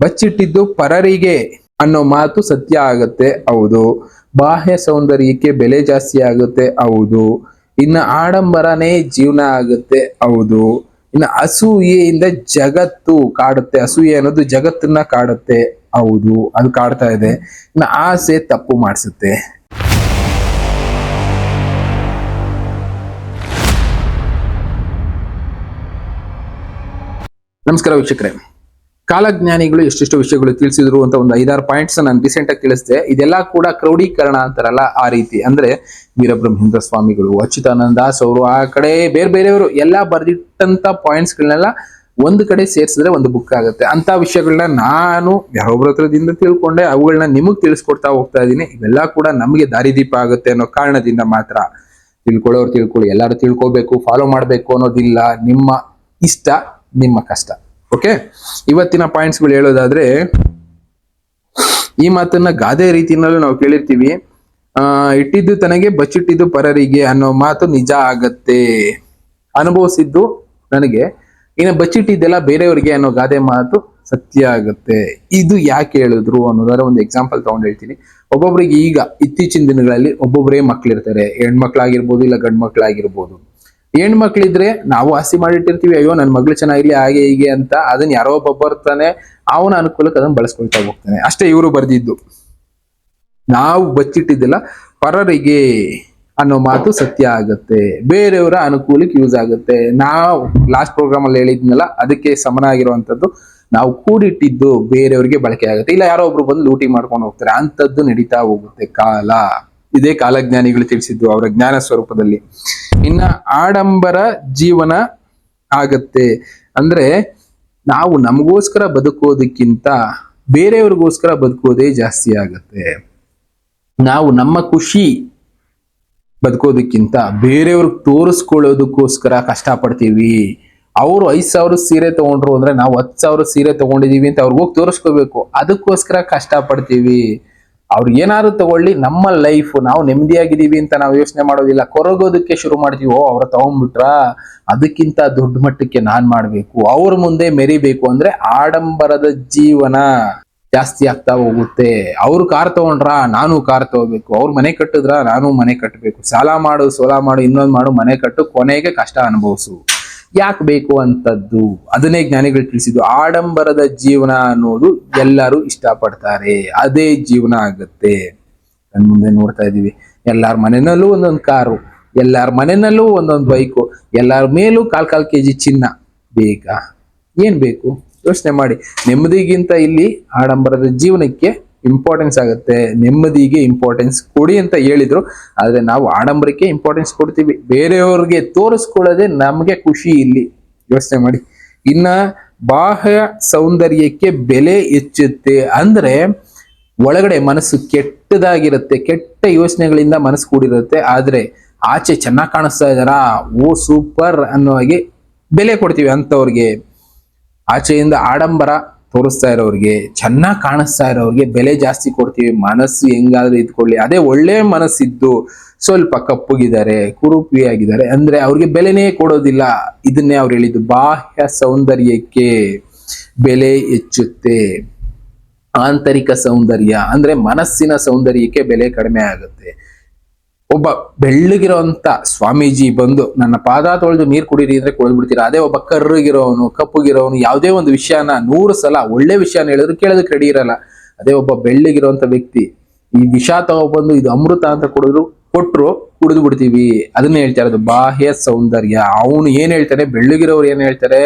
ಬಚ್ಚಿಟ್ಟಿದ್ದು ಪರರಿಗೆ ಅನ್ನೋ ಮಾತು ಸತ್ಯ ಆಗತ್ತೆ, ಹೌದು. ಬಾಹ್ಯ ಸೌಂದರ್ಯಕ್ಕೆ ಬೆಲೆ ಜಾಸ್ತಿ ಆಗುತ್ತೆ, ಹೌದು. ಇನ್ನು ಆಡಂಬರನೇ ಜೀವನ ಆಗುತ್ತೆ, ಹೌದು. ಇನ್ನು ಅಸೂಯೆಯಿಂದ ಜಗತ್ತು ಕಾಡುತ್ತೆ. ಅಸೂಯೆ ಅನ್ನೋದು ಜಗತ್ತನ್ನ ಕಾಡುತ್ತೆ, ಹೌದು. ಅದು ಕಾಡ್ತಾ ಇದೆ. ಇನ್ನು ಆಸೆ ತಪ್ಪು ಮಾಡಿಸುತ್ತೆ. ನಮಸ್ಕಾರ ವೀಕ್ಷಕರೇ. ಕಾಲಜ್ಞಾನಿಗಳು ಎಷ್ಟೆಷ್ಟು ವಿಷಯಗಳು ತಿಳಿಸಿದ್ರು ಅಂತ ಒಂದು ಐದಾರು ಪಾಯಿಂಟ್ಸ್ ನಾನು ರೀಸೆಂಟ್ ಆಗಿ ತಿಳಿಸಿದೆ. ಇದೆಲ್ಲ ಕೂಡ ಕ್ರೌಢೀಕರಣ ಅಂತಾರಲ್ಲ ಆ ರೀತಿ. ಅಂದ್ರೆ ವೀರಬ್ರಹ್ಮೇಂದ್ರ ಸ್ವಾಮಿಗಳು, ಅಚ್ಯುತಾನಂದ ದಾಸ್ ಅವರು ಆ ಕಡೆ ಬೇರೆ ಬೇರೆಯವರು ಎಲ್ಲ ಬರೆದಿಟ್ಟಂತ ಪಾಯಿಂಟ್ಸ್ ಗಳನ್ನೆಲ್ಲ ಒಂದು ಕಡೆ ಸೇರಿಸಿದ್ರೆ ಒಂದು ಬುಕ್ ಆಗುತ್ತೆ. ಅಂತ ವಿಷಯಗಳನ್ನ ನಾನು ಯಾರೊಬ್ಬರ ಹತ್ರದಿಂದ ತಿಳ್ಕೊಂಡೆ ಅವುಗಳನ್ನ ನಿಮಗ್ ತಿಳಿಸ್ಕೊಡ್ತಾ ಹೋಗ್ತಾ ಇದ್ದೀನಿ. ಇವೆಲ್ಲ ಕೂಡ ನಮಗೆ ದಾರಿದೀಪ ಆಗುತ್ತೆ ಅನ್ನೋ ಕಾರಣದಿಂದ ಮಾತ್ರ. ತಿಳ್ಕೊಳ್ಳೋರು ತಿಳ್ಕೊಳ್ಳಿ, ಎಲ್ಲರೂ ತಿಳ್ಕೊಬೇಕು ಫಾಲೋ ಮಾಡಬೇಕು ಅನ್ನೋದಿಲ್ಲ. ನಿಮ್ಮ ಇಷ್ಟ, ನಿಮ್ಮ ಕಷ್ಟ. ಓಕೆ ಇವತ್ತಿನ ಪಾಯಿಂಟ್ಸ್ಗಳು ಹೇಳೋದಾದ್ರೆ, ಈ ಮಾತನ್ನ ಗಾದೆ ರೀತಿನಲ್ಲೂ ನಾವು ಕೇಳಿರ್ತೀವಿ. ಆ, ಇಟ್ಟಿದ್ದು ತನಗೆ ಬಚ್ಚಿಟ್ಟಿದ್ದು ಪರರಿಗೆ ಅನ್ನೋ ಮಾತು ನಿಜ ಆಗತ್ತೆ. ಅನುಭವಿಸಿದ್ದು ನನಗೆ. ಇನ್ನು ಬಚ್ಚಿಟ್ಟಿದ್ದೆಲ್ಲ ಬೇರೆಯವ್ರಿಗೆ ಅನ್ನೋ ಗಾದೆ ಮಾತು ಸತ್ಯ ಆಗುತ್ತೆ. ಇದು ಯಾಕೆ ಹೇಳಿದ್ರು ಅನ್ನೋದಾದ್ರೆ ಒಂದು ಎಕ್ಸಾಂಪಲ್ ತಗೊಂಡು ಹೇಳ್ತೀನಿ. ಒಬ್ಬೊಬ್ರಿಗೆ ಈಗ ಇತ್ತೀಚಿನ ದಿನಗಳಲ್ಲಿ ಒಬ್ಬೊಬ್ಬರೇ ಮಕ್ಳಿರ್ತಾರೆ. ಹೆಣ್ಮಕ್ಳಾಗಿರ್ಬೋದು ಇಲ್ಲ ಗಂಡ್ ಮಕ್ಳಾಗಿರ್ಬೋದು ಹೆಣ್ಮಕ್ಳಿದ್ರೆ ನಾವು ಆಸ್ತಿ ಮಾಡಿಟ್ಟಿರ್ತೀವಿ, ಅಯ್ಯೋ ನನ್ನ ಮಗಳು ಚೆನ್ನಾಗಿರ್ಲಿ, ಹಾಗೆ ಹೀಗೆ ಅಂತ ಅದನ್ನ ಯಾರೋ ಒಬ್ಬ ಬರ್ತಾನೆ. ಅವನ ಅನುಕೂಲಕ್ಕೆ ಅದನ್ನ ಬಳಸ್ಕೊಳ್ತಾ ಹೋಗ್ತಾನೆ. ಅಷ್ಟೇ ಇವರು ಬರ್ದಿದ್ದು. ನಾವು ಬಚ್ಚಿಟ್ಟಿದ್ದಿಲ್ಲ. ಪರರಿಗೆ ಅನ್ನೋ ಮಾತು ಸತ್ಯ ಆಗುತ್ತೆ. ಬೇರೆಯವರ ಅನುಕೂಲಕ್ಕೆ ಯೂಸ್ ಆಗುತ್ತೆ. ನಾವು ಲಾಸ್ಟ್ ಪ್ರೋಗ್ರಾಮ್ ಅಲ್ಲಿ ಹೇಳಿದ್ನಲ್ಲ, ಅದಕ್ಕೆ ಸಮನಾಗಿರುವಂತದ್ದು ನಾವು ಕೂಡಿಟ್ಟಿದ್ದು ಬೇರೆಯವರಿಗೆ ಬಳಕೆ ಆಗುತ್ತೆ. ಇಲ್ಲ, ಯಾರೋ ಒಬ್ರು ಬಂದು ಲೂಟಿ ಮಾಡ್ಕೊಂಡು ಹೋಗ್ತಾರೆ. ಅಂತದ್ದು ನಡೀತಾ ಹೋಗುತ್ತೆ ಕಾಲ. ಇದೇ ಕಾಲಜ್ಞಾನಿಗಳು ತಿಳಿಸಿದ್ದು ಅವರ ಜ್ಞಾನ ಸ್ವರೂಪದಲ್ಲಿ. ಇನ್ನ ಆಡಂಬರ ಜೀವನ ಆಗತ್ತೆ. ಅಂದ್ರೆ ನಾವು ನಮಗೋಸ್ಕರ ಬದುಕೋದಕ್ಕಿಂತ ಬೇರೆಯವ್ರಿಗೋಸ್ಕರ ಬದುಕೋದೇ ಜಾಸ್ತಿ ಆಗತ್ತೆ. ನಾವು ನಮ್ಮ ಖುಷಿ ಬದುಕೋದಕ್ಕಿಂತ ಬೇರೆಯವ್ರಿಗೆ ತೋರಿಸ್ಕೊಳ್ಳೋದಕ್ಕೋಸ್ಕರ ಕಷ್ಟಪಡ್ತೀವಿ. ಅವರು ಐದು ಸಾವಿರ ಸೀರೆ ತಗೊಂಡ್ರು ಅಂದ್ರೆ ನಾವು ಹತ್ತು ಸಾವಿರ ಸೀರೆ ತಗೊಂಡಿದೀವಿ ಅಂತ ಅವ್ರಿಗೆ ಹೋಗಿ ತೋರಿಸ್ಕೋಬೇಕು. ಅದಕ್ಕೋಸ್ಕರ ಕಷ್ಟಪಡ್ತೀವಿ. ಅವ್ರು ಏನಾದ್ರು ತಗೊಳ್ಳಿ, ನಮ್ಮ ಲೈಫ್ ನಾವು ನೆಮ್ಮದಿಯಾಗಿದ್ದೀವಿ ಅಂತ ನಾವು ಯೋಚನೆ ಮಾಡೋದಿಲ್ಲ. ಕೊರಗೋದಕ್ಕೆ ಶುರು ಮಾಡ್ತೀವಿ ಓ ಅವ್ರ ತಗೊಂಡ್ಬಿಟ್ರ ಅದಕ್ಕಿಂತ ದೊಡ್ಡ ಮಟ್ಟಕ್ಕೆ ನಾನ್ ಮಾಡ್ಬೇಕು. ಅವ್ರ ಮುಂದೆ ಮೆರಿಬೇಕು ಅಂದ್ರೆ ಆಡಂಬರದ ಜೀವನ ಜಾಸ್ತಿ ಆಗ್ತಾ ಹೋಗುತ್ತೆ. ಅವ್ರು ಕಾರ್ ತಗೊಂಡ್ರ ನಾನು ಕಾರ್ ತಗೋಬೇಕು. ಅವ್ರು ಮನೆ ಕಟ್ಟಿದ್ರ ನಾನು ಮನೆ ಕಟ್ಟಬೇಕು. ಸಾಲ ಮಾಡು, ಸೋಲ ಮಾಡು, ಇನ್ನೊಂದ್ ಮಾಡು, ಮನೆ ಕಟ್ಟು ಕೊನೆಗೆ ಕಷ್ಟ ಅನುಭವಿಸು. ಯಾಕೆ ಬೇಕು ಅಂತದ್ದು? ಅದನ್ನೇ ಜ್ಞಾನಿಗಳು ತಿಳಿಸಿದ್ದು. ಆಡಂಬರದ ಜೀವನ ಅನ್ನೋದು ಎಲ್ಲರೂ ಇಷ್ಟಪಡ್ತಾರೆ. ಅದೇ ಜೀವನ ಆಗುತ್ತೆ. ನನ್ನ ಮುಂದೆ ನೋಡ್ತಾ ಇದ್ದೀವಿ. ಎಲ್ಲಾರ ಮನೆಯಲ್ಲೂ ಒಂದೊಂದು ಕಾರು, ಎಲ್ಲಾರ ಮನೆಯಲ್ಲೂ ಒಂದೊಂದು ಬೈಕು, ಎಲ್ಲಾರ ಮೇಲೂ ಕಾಲ್ ಕಾಲ್ ಕೆಜಿ ಚಿನ್ನ ಬೇಕಾ? ಏನ್ ಬೇಕು? ಯೋಚನೆ ಮಾಡಿ. ನೆಮ್ಮದಿಗಿಂತ ಇಲ್ಲಿ ಆಡಂಬರದ ಜೀವನಕ್ಕೆ ಇಂಪಾರ್ಟೆನ್ಸ್ ಆಗುತ್ತೆ, ನೆಮ್ಮದಿಗೆ ಇಂಪಾರ್ಟೆನ್ಸ್ ಕೊಡಿ ಅಂತ ಹೇಳಿದ್ರು. ಆದ್ರೆ ನಾವು ಆಡಂಬರಕ್ಕೆ ಇಂಪಾರ್ಟೆನ್ಸ್ ಕೊಡ್ತೀವಿ. ಬೇರೆಯವ್ರಿಗೆ ತೋರಿಸ್ಕೊಳ್ಳೋದೇ ನಮಗೆ ಖುಷಿ ಇಲ್ಲಿ. ಯೋಚನೆ ಮಾಡಿ. ಇನ್ನ ಬಾಹ್ಯ ಸೌಂದರ್ಯಕ್ಕೆ ಬೆಲೆ ಹೆಚ್ಚುತ್ತೆ ಅಂದ್ರೆ ಒಳಗಡೆ ಮನಸ್ಸು ಕೆಟ್ಟದಾಗಿರುತ್ತೆ, ಕೆಟ್ಟ ಯೋಚನೆಗಳಿಂದ ಮನಸ್ಸು ಕೂಡಿರುತ್ತೆ. ಆದ್ರೆ ಆಚೆ ಚೆನ್ನಾಗಿ ಕಾಣಿಸ್ತಾ ಇದ್ದಾರಾ? ಓ ಸೂಪರ್ ಅನ್ನೋ ಹಾಗೆ ಬೆಲೆ ಕೊಡ್ತೀವಿ ಅಂಥವ್ರಿಗೆ. ಆಚೆಯಿಂದ ಆಡಂಬರ ತೋರಿಸ್ತಾ ಇರೋರಿಗೆ, ಚೆನ್ನಾಗಿ ಕಾಣಿಸ್ತಾ ಇರೋರಿಗೆ ಬೆಲೆ ಜಾಸ್ತಿ ಕೊಡ್ತೀವಿ, ಮನಸ್ಸು ಹೆಂಗಾದ್ರೂ ಇದ್ಕೊಳ್ಳಿ. ಅದೇ ಒಳ್ಳೆ ಮನಸ್ಸಿದ್ದು ಸ್ವಲ್ಪ ಕಪ್ಪುಗಿದ್ದಾರೆ, ಕುರುಪಿಯಾಗಿದ್ದಾರೆ, ಅಂದ್ರೆ ಅವ್ರಿಗೆ ಬೆಲೆನೇ ಕೊಡೋದಿಲ್ಲ. ಇದನ್ನೇ ಅವ್ರು ಹೇಳಿದ್ದು, ಬಾಹ್ಯ ಸೌಂದರ್ಯಕ್ಕೆ ಬೆಲೆ ಹೆಚ್ಚುತ್ತೆ. ಆಂತರಿಕ ಸೌಂದರ್ಯ, ಅಂದ್ರೆ ಮನಸ್ಸಿನ ಸೌಂದರ್ಯಕ್ಕೆ ಬೆಲೆ ಕಡಿಮೆ ಆಗುತ್ತೆ. ಒಬ್ಬ ಬೆಳ್ಳಗಿರೋಂತ ಸ್ವಾಮೀಜಿ ಬಂದು ನನ್ನ ಪಾದ ತೊಳೆದು ನೀರು ಕುಡೀರಿ ಅಂದ್ರೆ ಕುಡಿದ್ಬಿಡ್ತೀರಾ? ಅದೇ ಒಬ್ಬ ಕರ್ರಗಿರೋನು, ಕಪ್ಪುಗಿರೋನು, ಯಾವುದೇ ಒಂದು ವಿಷಯನ ನೂರು ಸಲ ಒಳ್ಳೆ ವಿಷಯನ ಹೇಳಿದ್ರು ಕೇಳೋದಕ್ಕೆ ರೆಡಿ ಇರಲ್ಲ. ಅದೇ ಒಬ್ಬ ಬೆಳ್ಳಗಿರೋಂತ ವ್ಯಕ್ತಿ ಈ ವಿಷ ತಗೊಬಂದು ಇದು ಅಮೃತ ಅಂತ ಕುಡಿದ್ರು, ಕೊಟ್ರು ಕುಡಿದು ಬಿಡ್ತೀವಿ ಅದನ್ನ ಹೇಳ್ತಾರೆ ಅದು ಬಾಹ್ಯ ಸೌಂದರ್ಯ. ಅವನು ಏನ್ ಹೇಳ್ತಾರೆ ಬೆಳ್ಳಗಿರೋರು ಏನ್ ಹೇಳ್ತಾರೆ?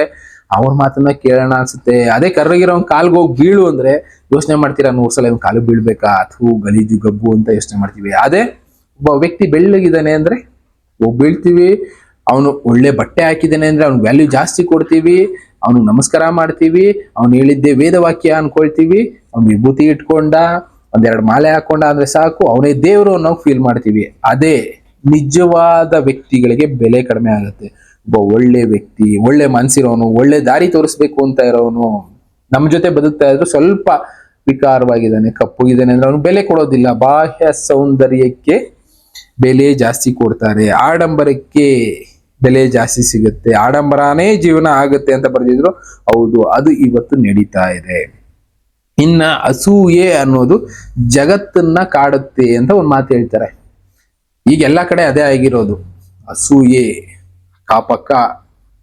ಅವ್ರ ಮಾತನ್ನ ಕೇಳೋಣ ಅನ್ಸುತ್ತೆ. ಅದೇ ಕರ್ರಗಿರೋ ಕಾಲ್ಗೆ ಹೋಗಿ ಬೀಳು ಅಂದ್ರೆ ಯೋಚನೆ ಮಾಡ್ತೀರಾ? ನೂರ್ ಸಲ ಇವ್ನ್ ಕಾಲು ಬೀಳ್ಬೇಕಾ? ಅಥವಾ ಗಲೀಜು, ಗಬ್ಬು ಅಂತ ಯೋಚನೆ ಮಾಡ್ತೀವಿ. ಅದೇ ಒಬ್ಬ ವ್ಯಕ್ತಿ ಬೆಳ್ಳಗಿದ್ದಾನೆ ಅಂದ್ರೆ ಬೀಳ್ತೀವಿ, ಅವನು ಒಳ್ಳೆ ಬಟ್ಟೆ ಹಾಕಿದ್ದಾನೆ ಅಂದ್ರೆ ಅವ್ನ ವ್ಯಾಲ್ಯೂ ಜಾಸ್ತಿ ಕೊಡ್ತೀವಿ ಅವನು ನಮಸ್ಕಾರ ಮಾಡ್ತೀವಿ, ಅವ್ನು ಹೇಳಿದ್ದೆ ವೇದವಾಕ್ಯ ಅನ್ಕೊಳ್ತೀವಿ, ಅವ್ನು ವಿಭೂತಿ ಇಟ್ಕೊಂಡ, ಒಂದೆರಡು ಮಾಲೆ ಹಾಕೊಂಡ ಅಂದ್ರೆ ಸಾಕು, ಅವನೇ ದೇವರು ನಾವು ಫೀಲ್ ಮಾಡ್ತೀವಿ. ಅದೇ ನಿಜವಾದ ವ್ಯಕ್ತಿಗಳಿಗೆ ಬೆಲೆ ಕಡಿಮೆ ಆಗುತ್ತೆ. ಒಬ್ಬ ಒಳ್ಳೆ ವ್ಯಕ್ತಿ, ಒಳ್ಳೆ ಮನ್ಸಿರೋನು, ಒಳ್ಳೆ ದಾರಿ ತೋರಿಸ್ಬೇಕು ಅಂತ ಇರೋನು, ನಮ್ಮ ಜೊತೆ ಬದುಕ್ತಾ ಇದ್ರು ಸ್ವಲ್ಪ ವಿಕಾರವಾಗಿದ್ದಾನೆ, ಕಪ್ಪುಗಿದ್ದಾನೆ ಅಂದ್ರೆ ಅವನು ಬೆಲೆ ಕೊಡೋದಿಲ್ಲ. ಬಾಹ್ಯ ಸೌಂದರ್ಯಕ್ಕೆ ಬೆಲೆ ಜಾಸ್ತಿ ಕೊಡ್ತಾರೆ. ಆಡಂಬರಕ್ಕೆ ಬೆಲೆ ಜಾಸ್ತಿ ಸಿಗುತ್ತೆ. ಆಡಂಬರನೇ ಜೀವನ ಆಗುತ್ತೆ ಅಂತ ಬರೆದಿದ್ರು. ಹೌದು, ಅದು ಇವತ್ತು ನಡೀತಾ ಇದೆ. ಇನ್ನ ಅಸೂಯೆ ಅನ್ನೋದು ಜಗತ್ತನ್ನ ಕಾಡುತ್ತೆ ಅಂತ ಒಂದು ಮಾತು ಹೇಳ್ತಾರೆ. ಈಗ ಎಲ್ಲ ಕಡೆ ಅದೇ ಆಗಿರೋದು. ಅಸೂಯೆ ಕಾಪಕ್ಕ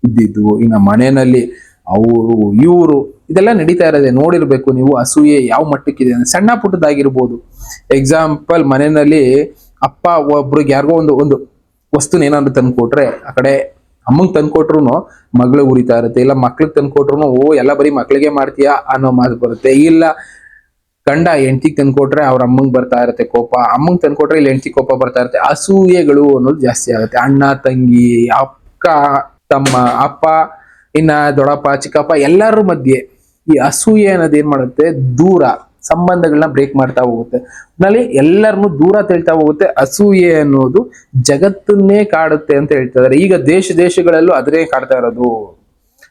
ಇದ್ದಿದ್ದು, ಇನ್ನ ಮನೆಯಲ್ಲಿ ಅವರು, ಇವರು ಇದೆಲ್ಲ ನಡೀತಾ ಇರೋದೆ. ನೋಡಿರ್ಬೇಕು ನೀವು ಅಸೂಯೆ ಯಾವ ಮಟ್ಟಕ್ಕಿದೆ ಸಣ್ಣ ಪುಟ್ಟದಾಗಿರ್ಬೋದು. ಎಕ್ಸಾಂಪಲ್ ಮನೆಯಲ್ಲಿ ಅಪ್ಪ ಒಬ್ರಿಗೆ ಯಾರಿಗೋ ಒಂದು ಒಂದು ವಸ್ತುನ ಏನಾದ್ರು ತಂದ್ಕೊಟ್ರೆ ಆ ಕಡೆ ಅಮ್ಮಂಗೆ ತಂದ್ಕೊಟ್ರು ಮಗಳು ಉರಿತಾ ಇರುತ್ತೆ, ಇಲ್ಲ ಮಕ್ಳಿಗೆ ತಂದ್ಕೊಟ್ರು ಓ, ಎಲ್ಲ ಬರೀ ಮಕ್ಳಿಗೆ ಮಾಡ್ತೀಯಾ ಅನ್ನೋ ಮಾತು ಬರುತ್ತೆ. ಇಲ್ಲ, ಗಂಡ ಹೆಂಡತಿಗೆ ತಂದ್ಕೊಟ್ರೆ ಅವ್ರ ಅಮ್ಮಂಗೆ ಬರ್ತಾ ಇರುತ್ತೆ ಕೋಪ, ಅಮ್ಮಂಗ್ ತಂದ್ಕೊಟ್ರೆ ಇಲ್ಲಿ ಹೆಂಡತಿ ಕೋಪ ಬರ್ತಾ ಇರುತ್ತೆ, ಅಸೂಯೆಗಳು ಅನ್ನೋದು ಜಾಸ್ತಿ ಆಗುತ್ತೆ. ಅಣ್ಣ, ತಂಗಿ, ಅಕ್ಕ, ತಮ್ಮ, ಅಪ್ಪ, ಇನ್ನ ದೊಡ್ಡಪ್ಪ, ಚಿಕ್ಕಪ್ಪ ಎಲ್ಲರ ಮಧ್ಯೆ ಈ ಅಸೂಯೆ ಅನ್ನೋದು ಏನ್ ಮಾಡುತ್ತೆ? ದೂರ. ಸಂಬಂಧಗಳನ್ನ ಬ್ರೇಕ್ ಮಾಡ್ತಾ ಹೋಗುತ್ತೆ. ನಲ್ಲಿ ಎಲ್ಲರನ್ನು ದೂರ ತಳ್ತಾ ಹೋಗುತ್ತೆ. ಅಸೂಯೆ ಅನ್ನೋದು ಜಗತ್ತನ್ನೇ ಕಾಡುತ್ತೆ ಅಂತ ಹೇಳ್ತಾ ಇದಾರೆ. ಈಗ ದೇಶ ದೇಶಗಳಲ್ಲೂ ಅದರೇ ಕಾಡ್ತಾ ಇರೋದು.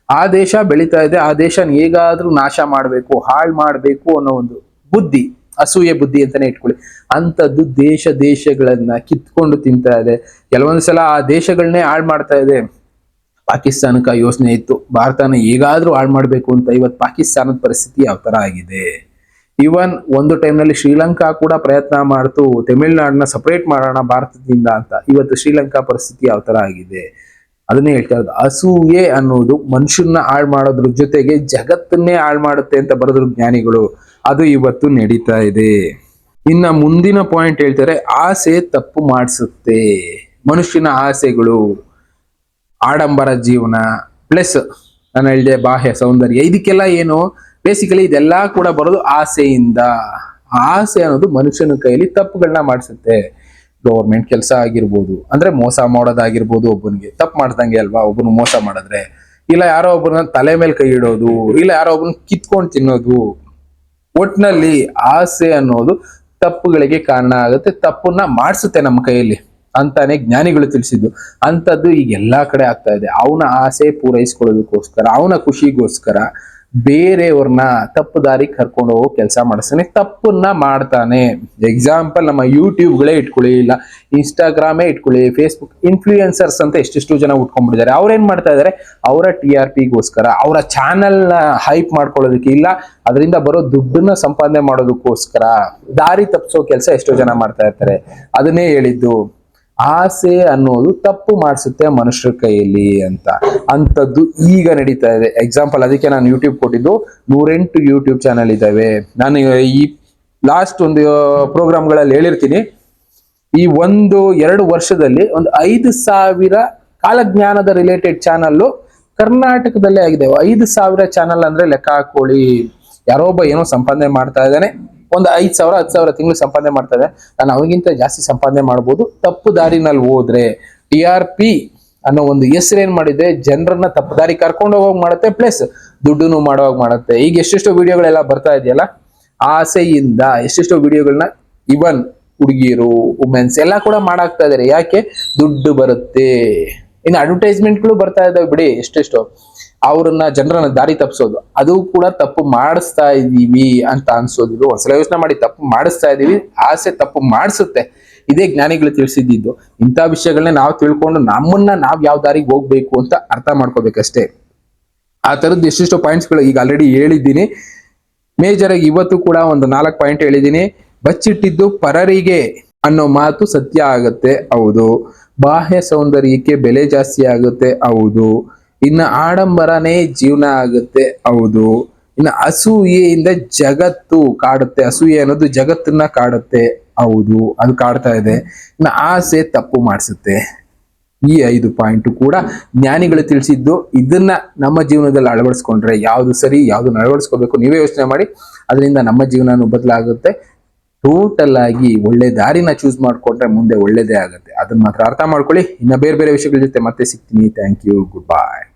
ಆ ದೇಶ ಬೆಳೀತಾ ಇದೆ, ಆ ದೇಶ ಹೇಗಾದ್ರೂ ನಾಶ ಮಾಡಬೇಕು, ಹಾಳು ಮಾಡಬೇಕು ಅನ್ನೋ ಒಂದು ಬುದ್ಧಿ, ಅಸೂಯೆ ಬುದ್ಧಿ ಅಂತಾನೆ ಇಟ್ಕೊಳ್ಳಿ. ಅಂಥದ್ದು ದೇಶ ದೇಶಗಳನ್ನ ಕಿತ್ಕೊಂಡು ತಿಂತಾ ಇದೆ. ಕೆಲವೊಂದ್ಸಲ ಆ ದೇಶಗಳನ್ನೇ ಹಾಳು ಮಾಡ್ತಾ ಇದೆ. ಪಾಕಿಸ್ತಾನಕ್ಕೆ ಯೋಚನೆ ಇತ್ತು. ಭಾರತನ ಹೇಗಾದ್ರೂ ಹಾಳು ಮಾಡಬೇಕು ಅಂತ ಇವತ್ತು ಪಾಕಿಸ್ತಾನದ ಪರಿಸ್ಥಿತಿ ಯಾವ ಆಗಿದೆ? ಇವನ್ ಒಂದು ಟೈಮ್ನಲ್ಲಿ ಶ್ರೀಲಂಕಾ ಕೂಡ ಪ್ರಯತ್ನ ಮಾಡ್ತು, ತಮಿಳ್ನಾಡನ್ನ ಸಪರೇಟ್ ಮಾಡೋಣ ಭಾರತದಿಂದ ಅಂತ. ಇವತ್ತು ಶ್ರೀಲಂಕಾ ಪರಿಸ್ಥಿತಿ ಯಾವ ತರ ಆಗಿದೆ? ಅದನ್ನೇ ಹೇಳ್ತಾ ಇರೋದು. ಅಸೂಯೆ ಅನ್ನೋದು ಮನುಷ್ಯನ ಹಾಳು ಮಾಡೋದ್ರ ಜೊತೆಗೆ ಜಗತ್ತನ್ನೇ ಹಾಳು ಮಾಡುತ್ತೆ ಅಂತ ಬರೆದ್ರು ಜ್ಞಾನಿಗಳು. ಅದು ಇವತ್ತು ನಡೀತಾ ಇದೆ. ಇನ್ನ ಮುಂದಿನ ಪಾಯಿಂಟ್ ಹೇಳ್ತಾರೆ, ಆಸೆ ತಪ್ಪು ಮಾಡಿಸುತ್ತೆ. ಮನುಷ್ಯನ ಆಸೆಗಳು, ಆಡಂಬರ ಜೀವನ ಪ್ಲಸ್ ನಾನು ಹೇಳಿದೆ ಬಾಹ್ಯ ಸೌಂದರ್ಯ, ಇದಕ್ಕೆಲ್ಲ ಏನು? ಬೇಸಿಕಲಿ ಇದೆಲ್ಲ ಕೂಡ ಬರೋದು ಆಸೆಯಿಂದ. ಆಸೆ ಅನ್ನೋದು ಮನುಷ್ಯನ ಕೈಯಲ್ಲಿ ತಪ್ಪುಗಳನ್ನ ಮಾಡಿಸುತ್ತೆ. ಗೌರ್ಮೆಂಟ್ ಕೆಲಸ ಆಗಿರ್ಬೋದು, ಅಂದ್ರೆ ಮೋಸ ಮಾಡೋದಾಗಿರ್ಬೋದು ಒಬ್ಬನಿಗೆ. ತಪ್ಪು ಮಾಡ್ದಂಗೆ ಅಲ್ವಾ? ಒಬ್ಬನು ಮೋಸ ಮಾಡಿದ್ರೆ. ಇಲ್ಲ ಯಾರೋ ಒಬ್ಬನ ತಲೆ ಮೇಲೆ ಕೈ ಇಡೋದು, ಇಲ್ಲ ಯಾರೋ ಒಬ್ಬನ ಕಿತ್ಕೊಂಡು ತಿನ್ನೋದು. ಒಟ್ನಲ್ಲಿ ಆಸೆ ಅನ್ನೋದು ತಪ್ಪುಗಳಿಗೆ ಕಾರಣ ಆಗುತ್ತೆ. ತಪ್ಪನ್ನ ಮಾಡಿಸುತ್ತೆ ನಮ್ಮ ಕೈಯಲ್ಲಿ. ಅಂತಾನೆ ಜ್ಞಾನಿಗಳು ತಿಳಿಸಿದ್ದು. ಅಂಥದ್ದು ಈಗ ಎಲ್ಲಾ ಕಡೆ ಆಗ್ತಾ ಇದೆ. ಅವನ ಆಸೆ ಪೂರೈಸ್ಕೊಳ್ಳೋದಕ್ಕೋಸ್ಕರ, ಅವನ ಖುಷಿಗೋಸ್ಕರ ಬೇರೆಯವ್ರನ್ನ ತಪ್ಪು ದಾರಿ ಕರ್ಕೊಂಡು ಹೋಗೋ ಕೆಲಸ ಮಾಡಿಸ್ತಾನೆ, ತಪ್ಪನ್ನ ಮಾಡ್ತಾನೆ. ಎಕ್ಸಾಂಪಲ್ ನಮ್ಮ ಯೂಟ್ಯೂಬ್ಗಳೇ ಇಟ್ಕೊಳ್ಳಿ, ಇಲ್ಲ ಇನ್ಸ್ಟಾಗ್ರಾಮೇ ಇಟ್ಕೊಳ್ಳಿ ಫೇಸ್ಬುಕ್ ಇನ್ಫ್ಲೂಯೆನ್ಸರ್ಸ್ ಅಂತ ಎಷ್ಟೆಷ್ಟು ಜನ ಉಟ್ಕೊಂಡ್ಬಿಟ್ಟಿದ್ದಾರೆ. ಅವ್ರೇನ್ ಮಾಡ್ತಾ ಇದ್ದಾರೆ? ಅವರ ಟಿ ಆರ್ ಪಿಗೋಸ್ಕರ ಅವರ ಚಾನೆಲ್ನ ಹೈಪ್ ಮಾಡ್ಕೊಳ್ಳೋದಕ್ಕೆ ಇಲ್ಲ, ಅದರಿಂದ ಬರೋ ದುಡ್ಡನ್ನ ಸಂಪಾದನೆ ಮಾಡೋದಕ್ಕೋಸ್ಕರ ದಾರಿ ತಪ್ಪಿಸೋ ಕೆಲಸ ಎಷ್ಟೋ ಜನ ಮಾಡ್ತಾ ಇರ್ತಾರೆ. ಅದನ್ನೇ ಹೇಳಿದ್ದು. ಆಸೆ ಅನ್ನೋದು ತಪ್ಪು ಮಾಡಿಸುತ್ತೆ ಮನುಷ್ಯರ ಕೈಯಲ್ಲಿ ಅಂತ. ಅಂಥದ್ದು ಈಗ ನಡೀತಾ ಇದೆ. ಎಕ್ಸಾಂಪಲ್ ಅದಕ್ಕೆ ನಾನು ಯೂಟ್ಯೂಬ್ ಕೊಟ್ಟಿದ್ದು. ನೂರೆಂಟು ಯೂಟ್ಯೂಬ್ ಚಾನಲ್ ಇದ್ದಾವೆ. ನಾನು ಈ ಲಾಸ್ಟ್ ಒಂದು ಪ್ರೋಗ್ರಾಮ್ಗಳಲ್ಲಿ ಹೇಳಿರ್ತೀನಿ. ಈ ಒಂದು, ಎರಡು ವರ್ಷದಲ್ಲಿ ಒಂದು ಐದು ಸಾವಿರ ಕಾಲಜ್ಞಾನದ ರಿಲೇಟೆಡ್ ಚಾನಲ್ಲು ಕರ್ನಾಟಕದಲ್ಲೇ ಆಗಿದೆ. ಐದು ಸಾವಿರ ಚಾನಲ್ ಅಂದ್ರೆ ಲೆಕ್ಕ ಹಾಕೊಳ್ಳಿ. ಯಾರೋ ಒಬ್ಬ ಏನೋ ಸಂಪಾದನೆ ಮಾಡ್ತಾ ಇದ್ದಾನೆ. ಒಂದು ಐದು ಸಾವಿರ, ಹತ್ತು ಸಾವಿರ ತಿಂಗಳು ಸಂಪಾದನೆ ಮಾಡ್ತಾರೆ. ನಾನು ಅವಗಿಂತ ಜಾಸ್ತಿ ಸಂಪಾದನೆ ಮಾಡ್ಬೋದು. ತಪ್ಪು ದಾರಿನಲ್ಲಿ ಹೋದ್ರೆ ಟಿ ಆರ್ ಪಿ ಅನ್ನೋ ಒಂದು ಹೆಸರು ಏನ್ ಮಾಡಿದೆ ಜನರನ್ನ ತಪ್ಪು ದಾರಿ ಕರ್ಕೊಂಡು ಹೋಗೋಗ್ ಮಾಡುತ್ತೆ, ಪ್ಲಸ್ ದುಡ್ಡುನು ಮಾಡುವಾಗ ಮಾಡುತ್ತೆ. ಈಗ ಎಷ್ಟೆಷ್ಟೋ ವಿಡಿಯೋಗಳೆಲ್ಲ ಬರ್ತಾ ಇದೆಯಲ್ಲ, ಆಸೆಯಿಂದ ಎಷ್ಟೆಷ್ಟೋ ವಿಡಿಯೋಗಳನ್ನ ಇವನ್ ಹುಡುಗಿಯರು ವುಮೆನ್ಸ್ ಎಲ್ಲ ಕೂಡ ಮಾಡಾಕ್ತಾ ಇದಾರೆ. ಯಾಕೆ? ದುಡ್ಡು ಬರುತ್ತೆ. ಇನ್ನು ಅಡ್ವರ್ಟೈಸ್ಮೆಂಟ್ಗಳು ಬರ್ತಾ ಇದ್ದಾವೆ ಬಿಡಿ, ಎಷ್ಟೆಷ್ಟು. ಅವ್ರನ್ನ ಜನರನ್ನ ದಾರಿ ತಪ್ಪಿಸೋದು ಅದು ಕೂಡ ತಪ್ಪು ಮಾಡಿಸ್ತಾ ಇದ್ದೀವಿ ಅಂತ ಅನ್ಸೋದಿಲ್ಲ ಒಂದ್ಸಲ ಯೋಚನೆ ಮಾಡಿ ತಪ್ಪು ಮಾಡಿಸ್ತಾ ಇದ್ದೀವಿ, ಆಸೆ ತಪ್ಪು ಮಾಡಿಸುತ್ತೆ. ಇದೇ ಜ್ಞಾನಿಗಳು ತಿಳಿಸಿದ್ದು. ಇಂಥ ವಿಷಯಗಳನ್ನ ನಾವು ತಿಳ್ಕೊಂಡು ನಮ್ಮನ್ನ ನಾವು ಯಾವ ದಾರಿಗೆ ಹೋಗ್ಬೇಕು ಅಂತ ಅರ್ಥ ಮಾಡ್ಕೋಬೇಕಷ್ಟೇ. ಆ ತರದ್ದು ಎಷ್ಟೆಷ್ಟೋ ಪಾಯಿಂಟ್ಸ್ಗಳು ಈಗ ಆಲ್ರೆಡಿ ಹೇಳಿದ್ದೀನಿ. ಮೇಜರ್ ಆಗಿ ಇವತ್ತು ಕೂಡ ಒಂದು ನಾಲ್ಕು ಪಾಯಿಂಟ್ ಹೇಳಿದ್ದೀನಿ. ಬಚ್ಚಿಟ್ಟಿದ್ದು ಪರರಿಗೆ. ಅನ್ನೋ ಮಾತು ಸತ್ಯ ಆಗತ್ತೆ, ಹೌದು. ಬಾಹ್ಯ ಸೌಂದರ್ಯಕ್ಕೆ ಬೆಲೆ ಜಾಸ್ತಿ ಆಗುತ್ತೆ, ಹೌದು. ಇನ್ನು ಆಡಂಬರನೇ ಜೀವನ ಆಗುತ್ತೆ, ಹೌದು. ಇನ್ನು ಅಸೂಯೆಯಿಂದ ಜಗತ್ತು ಕಾಡುತ್ತೆ. ಅಸೂಯೆ ಅನ್ನೋದು ಜಗತ್ತನ್ನ ಕಾಡುತ್ತೆ, ಹೌದು. ಅದು ಕಾಡ್ತಾ ಇದೆ. ಇನ್ನು ಆಸೆ ತಪ್ಪು ಮಾಡಿಸುತ್ತೆ. ಈ ಐದು ಪಾಯಿಂಟ್ ಕೂಡ ಜ್ಞಾನಿಗಳು ತಿಳಿಸಿದ್ದು, ಇದನ್ನ ನಮ್ಮ ಜೀವನದಲ್ಲಿ ಅಳವಡಿಸ್ಕೊಂಡ್ರೆ ಯಾವ್ದು ಸರಿ, ಯಾವ್ದು ಅಳವಡಿಸ್ಕೋಬೇಕು ನೀವೇ ಯೋಚನೆ ಮಾಡಿ. ಅದರಿಂದ ನಮ್ಮ ಜೀವನನೂ ಬದಲಾಗುತ್ತೆ. ಟೋಟಲ್ ಆಗಿ ಒಳ್ಳೆ ದಾರಿನ ಚೂಸ್ ಮಾಡ್ಕೊಂಡ್ರೆ ಮುಂದೆ ಒಳ್ಳೇದೇ ಆಗುತ್ತೆ. ಅದನ್ನ ಮಾತ್ರ ಅರ್ಥ ಮಾಡ್ಕೊಳ್ಳಿ. ಇನ್ನ ಬೇರೆ ಬೇರೆ ವಿಷಯಗಳ ಜೊತೆ ಮತ್ತೆ ಸಿಗ್ತೀನಿ. Thank you good bye